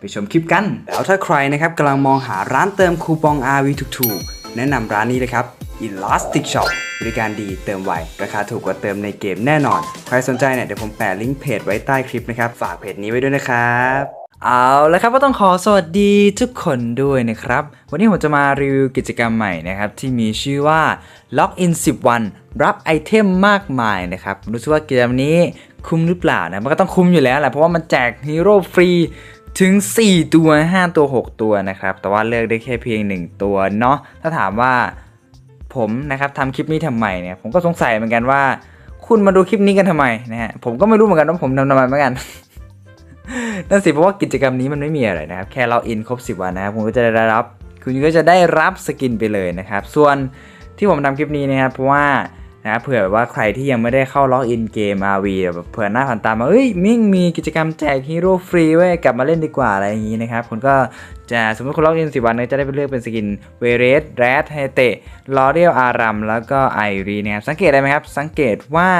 ไปชมคลิปกัน แล้วถ้าใครนะครับกำลังมองหาร้านเติมคูปอง RV ถูกๆ แนะนำร้านนี้เลยครับ Elastic Shop บริการดีเติมไว ราคาถูกกว่าเติมในเกมแน่นอน ใครสนใจเนี่ยเดี๋ยวผมแปะลิงก์เพจไว้ใต้คลิปนะครับ ฝากเพจนี้ไว้ด้วยนะครับ เอาแล้วครับก็ต้องขอสวัสดีทุกคนด้วยนะครับ วันนี้ผมจะมารีวิวกิจกรรมใหม่นะครับที่มีชื่อว่า Lock in 10 วัน รับไอเทมมากมายนะครับรู้สึกว่ากิจกรรมนี้คุ้มหรือเปล่านะมันก็ต้องคุ้มอยู่แล้วแหละเพราะว่ามันแจกฮีโร่ฟรี ถึง 4 ตัว 5 ตัว 6 ตัวนะครับ แต่ว่าเลือกได้แค่เพียง 1 ตัวเนาะ ถ้าถามว่าผมนะครับทำคลิปนี้ทำไมเนี่ย ผมก็สงสัยเหมือนกันว่า คุณมาดูคลิปนี้กันทำไมนะฮะ ผมก็ไม่รู้เหมือนกันว่าผมทำทำไมเหมือนกัน นั่นสิเพราะว่ากิจกรรมนี้มันไม่มีอะไรนะครับ แค่เราอินครบ 10 วันนะครับ คุณก็จะได้รับ คุณก็จะได้รับสกินไปเลยนะครับ ส่วนที่ผมทำคลิปนี้นะครับเพราะว่า นะเผื่อแบบว่าใครที่ยังไม่ได้เข้าล็อกอินเกม RV แบบเผื่อหน้าผ่านตามาเอ้ยมิ่งมีกิจกรรมแจกฮีโร่ฟรีไว้ยกลับมาเล่นดีกว่าอะไรอย่างนี้นะครับคุณก็จะสมมติคุณล็อกอิน10วันเนี่ยจะได้ไปเลือกเป็นสกินเวเรสแรดไฮเตะลอเรียลอารัมแล้วก็ไอรีนะครับสังเกตอะไรไหมครับ สังเกตว่า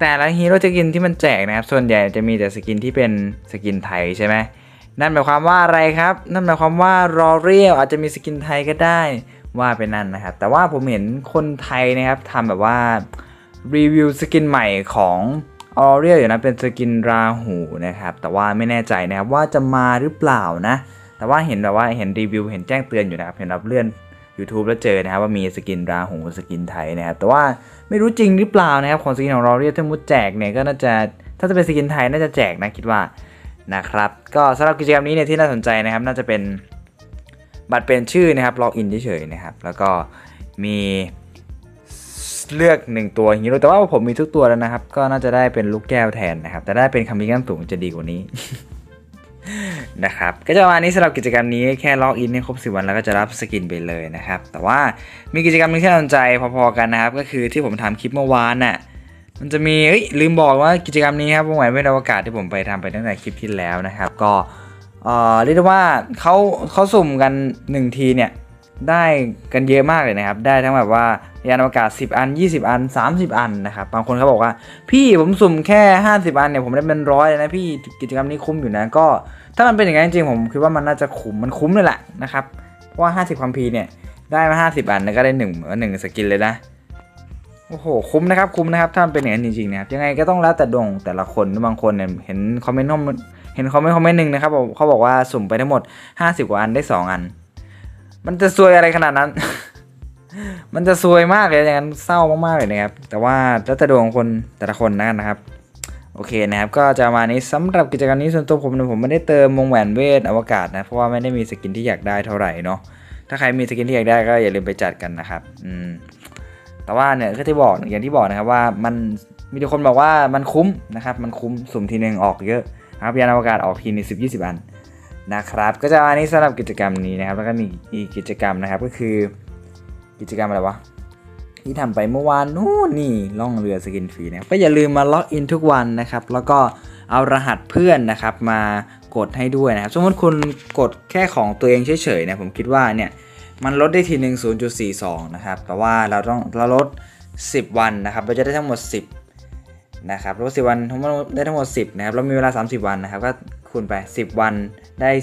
แต่ละฮีโร่สกินที่มันแจกนะครับ ส่วนใหญ่จะมีแต่สกินที่เป็นสกินไทยใช่ไหมนั่นหมายความว่าอะไรครับ นั่นหมายความว่ารอเรียลอาจจะมีสกินไทยก็ได้ ว่าเป็นนั่นนะครับ แต่ว่าผมเห็นคนไทยนะครับทำแบบว่ารีวิวสกินใหม่ของออเรียอยู่นะเป็นสกินราหูนะครับ แต่ว่าไม่แน่ใจนะครับว่าจะมาหรือเปล่านะ แต่ว่าเห็นแบบว่าเห็นรีวิวเห็นแจ้งเตือนอยู่นะครับเห็นรับเลื่อน YouTube แล้วเจอนะครับว่ามีสกินราหูสกินไทยนะครับแต่ว่าไม่รู้จริงหรือเปล่านะครับของสกินของเราเรียกถ้ามุดแจกเนี่ยก็น่าจะถ้าจะเป็นสกินไทยน่าจะแจกนะคิดว่านะครับก็สำหรับกิจกรรมนี้เนี่ยที่น่าสนใจนะครับน่าจะเป็น บัตรเป็นชื่อนะครับล็อกอินเฉยๆนะครับ แล้วก็มีเลือก 1 ตัวฮีโร่แต่ว่าผมมีทุกตัวแล้วนะครับ ก็น่าจะได้เป็นลูกแก้วแทนนะครับ แต่ได้เป็นคำมีขั้นสูงจะดีกว่านี้นะครับก็จะประมาณนี้สำหรับกิจกรรมนี้แค่ล็อกอินให้ครบ10วันแล้วก็จะรับสกินไปเลยนะครับ แต่ว่ามีกิจกรรมหนึงที่น่าสนใจพอๆกันนะครับ ก็คือที่ผมทำคลิปเมื่อวานน่ะมันจะมีเอ้ยลืมบอกว่ากิจกรรมนี้ครับวงแหวนเวทอวกาศที่ผมไปทำไปตั้งแต่คลิปที่แล้วนะครับ ก็ เรียกได้ว่าเขาเขาสุ่มกัน 1 ทีเนี่ยได้กันเยอะมากเลยนะครับ ได้ทั้งแบบว่ายานอวกาศ 10 อัน 20 อัน 30 อันนะครับ บางคนเขาบอกว่า พี่ผมสุ่มแค่ 50 อันเนี่ยผมได้เป็นร้อยเลยนะพี่กิจกรรมนี้คุ้มอยู่นะก็ ถ้ามันเป็นอย่างนั้นจริงผมคิดว่ามันน่าจะคุ้มมันคุ้มเลยแหละนะครับเพราะว่า 50 ความพีเนี่ยได้มา 50 อันแล้วก็ได้1นึ่งหนึ่งสกินเลยนะโอ้โหคุ้มนะครับคุ้มนะครับถ้ามันเป็นอย่างนั้นจริงๆนะครับยังไงก็ต้องแล้วแต่ดวงแต่ละคนบางคนเนี่ยเห็นคอมเมนต์ เห็นคอมเมนต์คอมเมนต์หนึ่งนะครับเขาบอกว่าสุ่มไปทั้งหมด 50กว่าอันได้ 2 อัน มันจะซวยอะไรขนาดนั้น มันจะซวยมากเลยอย่างนั้นเศร้ามากๆเลยนะครับ แต่ว่าแล้วแต่ดวงของคนแต่ละคนนะครับโอเคนะครับก็จะมานี้สำหรับกิจกรรมนี้ส่วนตัวผมเนี่ยผมไม่ได้เติมวงแหวนเวทอวกาศนะเพราะว่าไม่ได้มีสกินที่อยากได้เท่าไหร่เนาะถ้าใครมีสกินที่อยากได้ก็อย่าลืมไปจัดกันนะครับอืมแต่ว่าเนี่ยก็ที่บอกอย่างที่บอกนะครับว่ามันมีทุกคนบอกว่ามันคุ้มนะครับมันคุ้มสุ่มทีหนึ่งออกเยอะ นะครับยานอวกาศออกทีในึงสิบยี่สิบอันนะครับ ก็จะมานี้สำหรับกิจกรรมนี้นะครับ แล้วก็มีอีกกิจกรรมนะครับก็คือ กิจกรรมอะไรวะที่ทำไปเมื่อวานนู่นนี่ล่องเรือสกินฟรีนะก็อย่าลืมมาล็อกอินทุกวันนะครับ แล้วก็เอารหัสเพื่อนนะครับ มากดให้ด้วยนะครับ สมมติคุณกดแค่ของตัวเองเฉยๆนะผมคิดว่าเนี่ยมันลดได้ทีหนึ่ง0.42 นะครับ แต่ว่าเราต้องเราลด 10 วันนะครับ เราจะได้ทั้งหมด 10 นะครับลด10วันทั้งหมดได้ทั้งหมด 10นะครับเรามีเวลา 30 วันนะครับก็คูณไป 10 วันได้ 4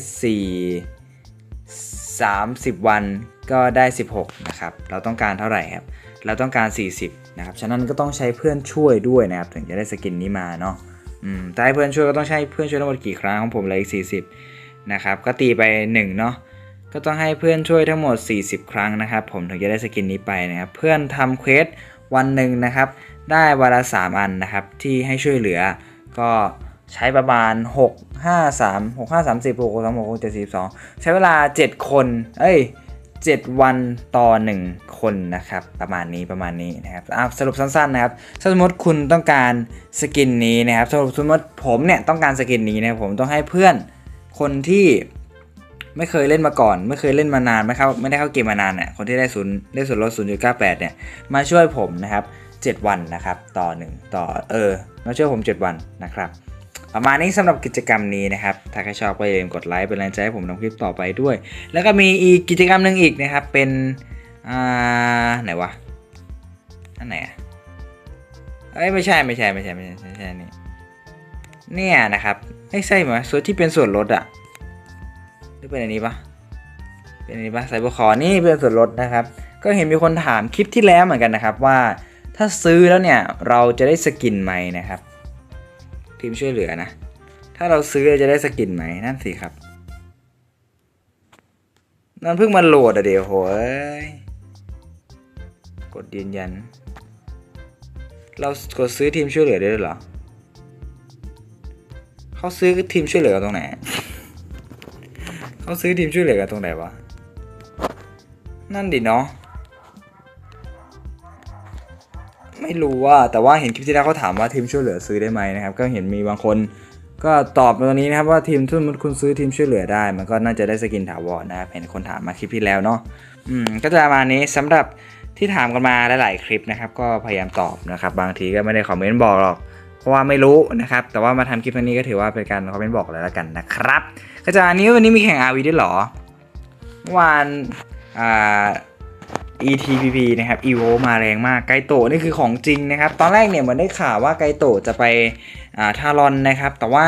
30 วันก็ได้ 16นะครับเราต้องการเท่าไหร่ครับเราต้องการ 40นะครับฉะนั้นก็ต้องใช้เพื่อนช่วยด้วยนะครับถึงจะได้สกินนี้มาเนาะอืมแต่ให้เพื่อนช่วยก็ต้องใช้เพื่อนช่วยทั้งหมดกี่ครั้งของผมเลยอีก40นะครับก็ตีไป1เนาะก็ต้องให้เพื่อนช่วยทั้งหมด 40 ครั้งนะครับ ผมถึงจะได้สกินนี้ไปนะครับเพื่อนทำเควสวันหนึ่งนะครับ ได้วันละ3อันนะครับ ที่ให้ช่วยเหลือ ก็ใช้ประมาณ 6 5 3 6 5 3 0 6 3 6 7 42 ใช้เวลา 7 คน เอ้ย 7 วันต่อ 1 คนนะครับ ประมาณนี้ประมาณนี้นะครับสรุปสั้นๆนะครับถ้าสมมติคุณต้องการสกินนี้นะครับสรุปสมมติผมเนี่ยต้องการสกินนี้นะครับผมต้องให้เพื่อนคนที่ไม่เคยเล่นมาก่อน ไม่เคยเล่นมานานไม่เข้าไม่ได้เข้าเกมมานานเนี่ยคนที่ได้ศูนย์ได้ส่วนลด0.98เนี่ยมาช่วยผมนะครับ 7 วันนะครับต่อหนึ่งต่อเออมาช่วยผม 7 วันนะครับประมาณนี้สำหรับกิจกรรมนี้นะครับ ถ้าใครชอบก็อย่าลืมกดไลค์เป็นแรงใจให้ผมทำคลิปต่อไปด้วย แล้วก็มีอีกกิจกรรมหนึ่งอีกนะครับ เป็นอ่าไหนวะอันไหนอะเอ้ยไม่ใช่ไม่ใช่ไม่ใช่ไม่ใช่ไม่ใช่นี่เนี่ยนะครับไม่ใช่ไหมส่วนที่เป็นส่วนลดอะหรือเป็นอันนี้ปะเป็นอันนี้ปะไซเบอร์คอร์นี่เป็นส่วนลดนะครับ ก็เห็นมีคนถามคลิปที่แล้วเหมือนกันนะครับว่า ถ้าซื้อแล้วเนี่ยเราจะได้สกินไหมนะครับ ทีมช่วยเหลือนะ ถ้าเราซื้อจะได้สกินไหมนั่นสิครับนั่นเพิ่งมาโหลดอะเดี๋ยวโหยกดยืนยัน เรากดซื้อทีมช่วยเหลือได้หรอเขาซื้อทีมช่วยเหลือกันตรงไหนเขาซื้อทีมช่วยเหลือกันตรงไหนวะนั่นดิเนาะ ไม่รู้ว่าแต่ว่าเห็นคลิปที่แล้วเขาถามว่าทีมช่วยเหลือซื้อได้ไหมนะครับ ก็เห็นมีบางคน ก็ตอบมาตรงนี้นะครับว่าทีมทุนมันคุณซื้อทีมช่วยเหลือได้ มันก็น่าจะได้สกินถาวรนะครับเห็นคนถามมาคลิปที่แล้วเนาะอืมก็จะประมาณนี้สำหรับที่ถามกันมาหลายๆคลิปนะครับ ก็พยายามตอบนะครับ บางทีก็ไม่ได้คอมเมนต์บอกหรอกเพราะว่าไม่รู้นะครับ แต่ว่ามาทำคลิปนี้ก็ถือว่าเป็นการคอมเมนต์บอกเลยแล้วกันนะครับก็จะอันนี้วันนี้มีแข่ง RV ด้วยหรอเมื่อวานอ่า ETPP นะครับ EVO มาแรงมากไกโตะนี่คือของจริงนะครับ ตอนแรกเนี่ยเหมือนได้ข่าวว่าไกโตะจะไปทารอนนะครับ แต่ว่า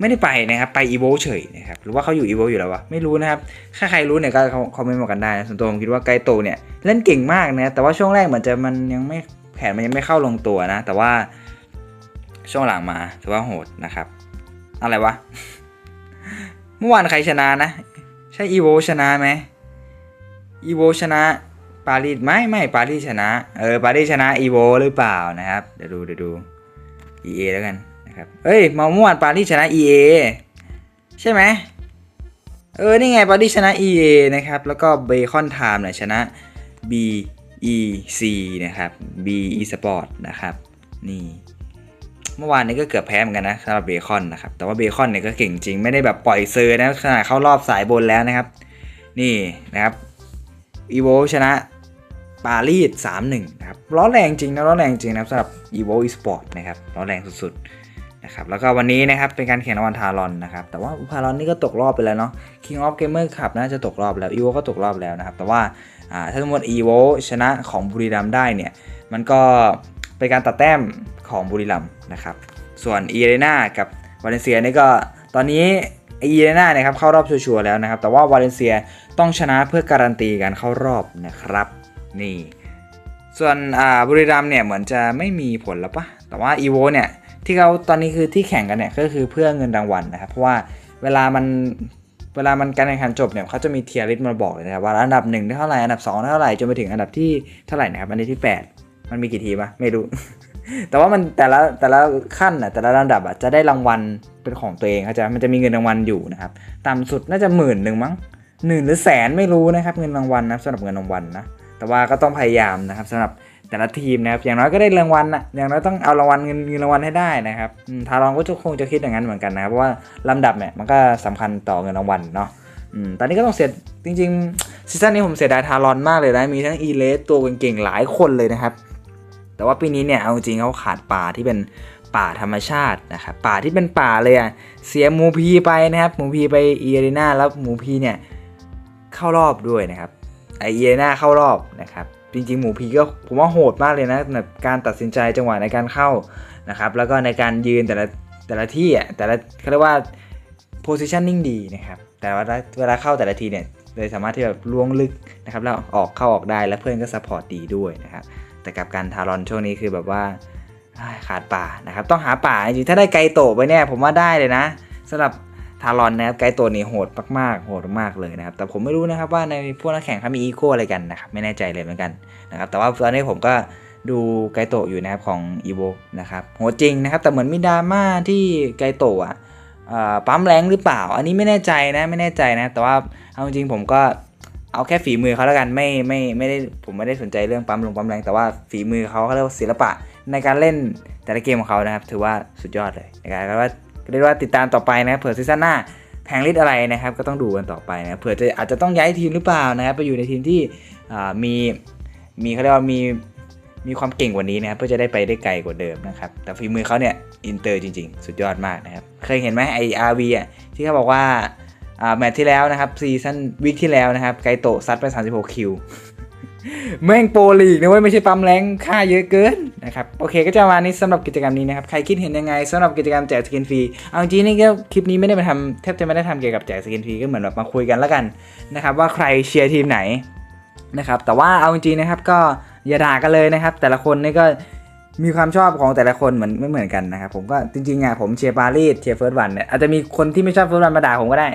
ไม่ได้ไปนะครับ ไป EVO เฉยนะครับหรือว่าเขาอยู่ EVO อยู่แล้ววะไม่รู้นะครับ ถ้าใครรู้เนี่ยก็คอมเมนต์บอกกันได้นะส่วนตัวผมคิดว่าไกโตเนี่ยเล่นเก่งมากนะแต่ว่าช่วงแรกเหมือนจะมันยังไม่แผนมันยังไม่เข้าลงตัวนะ แต่ว่าช่วงหลังมาถือว่าโหดนะครับ อะไรวะ เมื่อวานใครชนะนะ ใช่ EVO ชนะไหมอีโวชนะ ปารีสไม่ไม่ปารีสชนะ เออปารีสชนะอีโวหรือเปล่านะครับ เดี๋ยวดูเดี๋ยวดู EA แล้วกันนะครับเอ้ยมาเมื่อวานปารีสชนะ EA ใช่ไหมเออ นี่ไงปารีสชนะ EA นะครับ แล้วก็เบคอนไทม์เนี่ยชนะ BEC นะครับ BE Sport นะครับ นี่ เมื่อวานนี้ก็เกือบแพ้เหมือนกันนะสำหรับเบคอนนะครับ แต่ว่าเบคอนเนี่ยก็เก่งจริง ไม่ได้แบบปล่อยเซอร์นะขนาดเข้ารอบสายบนแล้วนะครับ นี่นะครับอีโวชนะ ปารีส 3-1 นะครับ ร้อนแรงจริงนะ ร้อนแรงจริงนะครับสำหรับ e v o Esport นะครับ ร้อนแรงสุดๆ นะครับ แล้วก็วันนี้นะครับ เป็นการแข่งรางวัลทารอนนะครับ แต่ว่าทารอนนี่ก็ตกรอบไปแล้วเนาะ King of Gamer Cup น่าจะตกรอบแล้ว e v o ก็ตกรอบแล้วนะครับ แต่ว่าอ่าถ้าสมมติ e v o ชนะของบุรีรัมได้เนี่ย มันก็เป็นการตัดแต้มของบุรีรัมนะครับ ส่วน e อ r e n a กับวาเลนเซียนี่ก็ ตอนนี้ e อ r e n a นะครับเข้ารอบชัวร์แล้วนะครับ แต่ว่าวาเลนเซียต้องชนะเพื่อการันตีการเข้ารอบนะครับ นี่ ส่วนบุรีรัมเนี่ยเหมือนจะไม่มีผลแล้วปะแต่ว่าอีโวเนี่ยที่เขาตอนนี้คือที่แข่งกันเนี่ยก็คือเพื่อเงินรางวัลนะครับ เพราะว่าเวลามันเวลามันการแข่งขันจบเนี่ยเขาจะมีเทียร์ลิสต์มาบอกเลยนะครับว่าอันดับ1ได้เท่าไหร่อันดับ2ได้เท่าไหร่จนไปถึงอันดับที่เท่าไหร่นะครับอันดับที่ 8 มันมีกี่ทีปะไม่รู้ แต่ว่ามันแต่ละแต่ละขั้นอะแต่ละระดับอะจะได้รางวัลเป็นของตัวเองเขาจะมันจะมีเงินรางวัลอยู่นะครับต่ำสุดน่าจะหมื่นหนึ่งมั้งหนึ่งหรือแสนไม่รู้นะครับเงินรางวัลนะสำหรับเงินรางวัลนะ แต่ว่าก็ต้องพยายามนะครับสำหรับแต่ละทีมนะครับอย่างน้อยก็ได้รางวัลนะอย่างน้อยต้องเอารางวัลเงินเงินรางวัลให้ได้นะครับทารองก็จะคงจะคิดอย่างนั้นเหมือนกันนะครับเพราะว่าลำดับเนี่ยมันก็สำคัญต่อเงินรางวัลเนาะอืมตอนนี้ก็ต้องเสียจริงๆซีซั่นนี้ผมเสียดายทารอนมากเลยนะมีทั้งอีเลสตัวเก่งๆหลายคนเลยนะครับ แต่ว่าปีนี้เนี่ยเอาจริงเขาขาดป่าที่เป็นป่าธรรมชาตินะครับป่าที่เป็นป่าเลยอะเสียหมูพีไปนะครับหมูพีไปอีอารีนาแล้วหมูพีเนี่ยเข้ารอบด้วยนะครับ ไอเอน่าเข้ารอบนะครับจริงๆ หมูพีก็ผมว่าโหดมากเลยนะแบบการตัดสินใจจังหวะในการเข้านะครับแล้วก็ในการยืนแต่ละแต่ละที่อะแต่ละเขาเรียกว่า positioning ดีนะครับแต่ว่าเวลาเข้าแต่ละทีเนี่ยเลยสามารถที่แบบล่วงลึกนะครับแล้วออกเข้าออกได้แล้วเพื่อนก็ซัพพอร์ตดีด้วยนะครับแต่กับการทารอนช่วงนี้คือแบบว่าขาดป่านะครับต้องหาป่าจริงๆถ้าได้ไกโตะไปเนี่ยผมว่าได้เลยนะสำหรับ ทารอนนะครับไกด์ตัวนี้โหดมากๆโหดมากเลยนะครับแต่ผมไม่รู้นะครับว่าในพวกนักแข่งเขามีอีโก้อะไรกันนะครับไม่แน่ใจเลยเหมือนกันนะครับแต่ว่าตอนนี้ผมก็ดูไกด์โตะอยู่นะครับของอีโวนะครับโหดจริงนะครับแต่เหมือนมีดราม่าที่ไกด์โตะอะปั๊มแรงหรือเปล่า อันนี้ไม่แน่ใจนะไม่แน่ใจนะแต่ว่าเอาจริงๆผมก็เอาแค่ฝีมือเขาแล้วกันไม่ไม่ไม่ได้ผมไม่ได้สนใจเรื่องปั๊มลงปั๊มแรงแต่ว่าฝีมือเขาเขาเรียกว่าศิลปะในการเล่นแต่ละเกมของเขานะครับ ถือว่าสุดยอดเลยนะครับว่า เรียกว่าติดตามต่อไปนะครับเผื่อซีซั่นหน้าแผงลิสอะไรนะครับก็ต้องดูกันต่อไปนะเผื่อจะอาจจะต้องย้ายทีมหรือเปล่านะครับไปอยู่ในทีมที่มีมีเขาเรียกว่ามีมีความเก่งกว่านี้นะครับเพื่อจะได้ไปได้ไกลกว่าเดิมนะครับแต่ฝีมือเขาเนี่ยอินเตอร์จริงๆ สุดยอดมากนะครับเคยเห็นไหมไออาร์วีอะที่เขาบอกว่าอ่าแมตช์ที่แล้วนะครับซีซั่นวิกที่แล้วนะครับไกโตะซัดไป 36 คิว แม่งโปรลีกนะเว้ยไม่ใช่ปั๊มแรงค่าเยอะเกินนะครับโอเคก็จะมาณนี้สำหรับกิจกรรมนี้นะครับใครคิดเห็นยังไงสำหรับกิจกรรมแจกสกินฟรีเอาจริงนี่ก็คลิปนี้ไม่ได้มาทำแทบจะไม่ได้ทำเกี่ยวกับแจกสกินฟรีก็เหมือนแบบมาคุยกันแล้วกันนะครับว่าใครเชียร์ทีมไหนนะครับแต่ว่าเอาจริงนะครับก็อย่าด่ากันเลยนะครับ แต่ละคนนี่ก็มีความชอบของแต่ละคนเหมือนไม่เหมือนกันนะครับผมก็จริงๆอะผมเชียร์ปารีสเชียร์เฟิร์สวันเนี่ยอาจจะมีคนที่ไม่ชอบเฟิร์สวันมาด่าผมก็ได้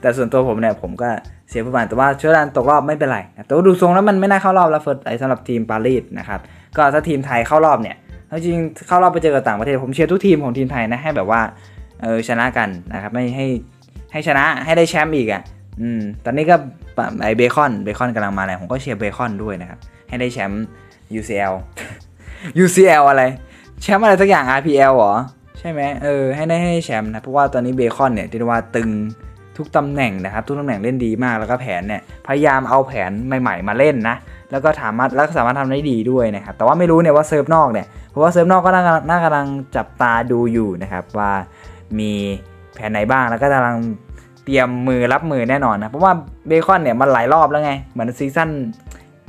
แต่ส่วนตัวผมเนี่ยผมก็เสียประมาณแต่ว่าเชื้อรันตกรอบไม่เป็นไรนะแต่ว่าดูทรงแล้วมันไม่น่าเข้ารอบแล้วเฟิร์สไอสำหรับทีมปารีสนะครับก็ถ้าทีมไทยเข้ารอบเนี่ยเอาจริงเข้ารอบไปเจอกับต่างประเทศผมเชียร์ทุกทีมของทีมไทยนะให้แบบว่าเออชนะกันนะครับไม่ให้ให้ชนะให้ได้แชมป์อีกอะอืมตอนนี้ก็ไอเบคอนเบคอนกำลังมาแรงผมก็เชียร์เบคอนด้วยนะครับให้ได้แชมป์ UCL UCL อะไรแชมป์อะไรสักอย่าง RPL เหรอ ใช่ไหมเออให้ได้ให้แชมป์นะเพราะว่าตอนนี้เบคอนเนี่ยที่ว่าตึง ทุกตำแหน่งนะครับ ทุกตำแหน่งเล่นดีมากแล้วก็แผนเนี่ยพยายามเอาแผนใหม่ๆ มาเล่นนะแล้วก็สามารถแล้วก็สามารถทำได้ดีด้วยนะครับแต่ว่าไม่รู้เนี่ยว่าเซิร์ฟนอกเนี่ยเพราะว่าเซิร์ฟนอกก็น่ากำลังจับตาดูอยู่นะครับว่ามีแผนไหนบ้างแล้วก็กำลังเตรียมมือรับมือแน่นอนนะเพราะว่าเบคอนเนี่ยมันหลายรอบแล้วไงเหมือนซีซั่น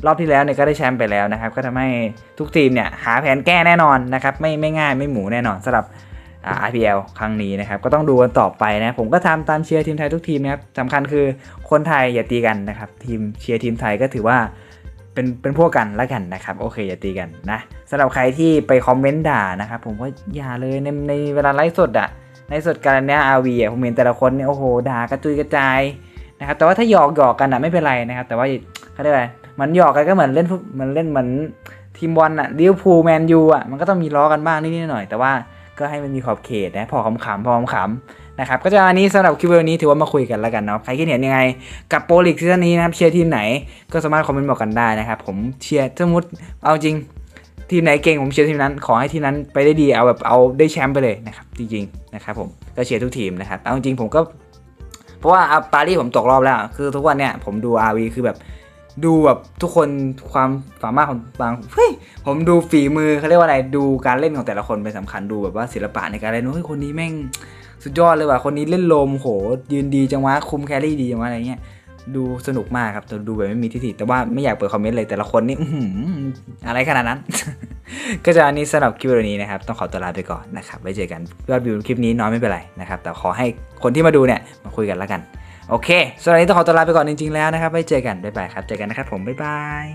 รอบที่แล้วเนี่ยก็ได้แชมป์ไปแล้วนะครับ ก็ทำให้ทุกทีมเนี่ยหาแผนแก้แน่นอนนะครับไม่ไม่ง่ายไม่หมูแน่นอนสำหรับ IPL ครั้งนี้นะครับ ก็ต้องดูกันต่อไปนะ ผมก็ทำตามเชียร์ทีมไทยทุกทีมนะครับสำคัญคือคนไทยอย่าตีกันนะครับ ทีมเชียร์ทีมไทยก็ถือว่าเป็นเป็นพวกกันแล้วกันนะครับโอเคอย่าตีกันนะสำหรับใครที่ไปคอมเมนต์ด่านะครับผมว่าอย่าเลยในในเวลาไลฟ์สดอะในสดการเนี้ยอาวีอะผมเห็นแต่ละคนเนี่ยโอ้โหด่ากระจุยกระจายนะครับแต่ว่าถ้าหยอกหยอกกันอะไม่เป็นไรนะครับแต่ว่าเขาเรียกอะไรเหมันหยอกกันก็เหมือนเล่นเหมือนเล่นเหมือนทีมบอลอะลิเวอร์พูลแมนยูอะมันก็ต้องมีล้อกันบ้างนิดหน่อย แต่ว่า ก็ให้มันมีขอบเขตนะพอขำๆพอขำๆนะครับก็จะอันนี้สำหรับคลิปวิดีโอนี้ถือว่ามาคุยกันแล้วกันเนาะใครคิดเห็นยังไงกับโปรลิกซีซั่นนี้นะครับเชียร์ทีมไหนก็สามารถคอมเมนต์บอกกันได้นะครับผมเชียร์สมมติเอาจริงทีมไหนเก่งผมเชียร์ทีมนั้น ขอให้ทีมนั้นไปได้ดีเอาแบบเอาได้แชมป์ไปเลยนะครับจริงๆนะครับผมก็เชียร์ทุกทีมนะครับเอาจริงผมก็ เพราะว่าอะปารีสผมตกรอบแล้ว คือทุกวันเนี่ยผมดูอาวีคือแบบ ดูแบบทุกคนความสามารถของบางเฮ้ยผมดูฝีมือเขาเรียกว่าอะไรดูการเล่นของแต่ละคนเป็นสำคัญดูแบบว่าศิลปะในการเล่นเฮ้ยคนนี้แม่งสุดยอดเลยว่ะคนนี้เล่นลมโห ยืนดีจังวะคุมแครี่ดีจังวะอะไรเงี้ยดูสนุกมากครับแต่ดูแบบไม่มีทิฐิแต่ว่าไม่อยากเปิดคอมเมนต์เลยแต่ละคนนี่อะไรขนาดนั้น ก็จะอันนี้สำหรับคลิปวิดีโอนี้นะครับ ต้องขอตัวลาไปก่อนนะครับไว้เจอกันยอดวิวคลิปนี้น้อยไม่เป็นไรนะครับ แต่ขอให้คนที่มาดูเนี่ยมาคุยกันแล้วกัน โอเคสำหรับนนี้ต้องขอตัวลาไปก่อนจริงๆแล้วนะครับไว้เจอกันบ๊ายบายครับเจอกันนะครับผมบ๊ายบาย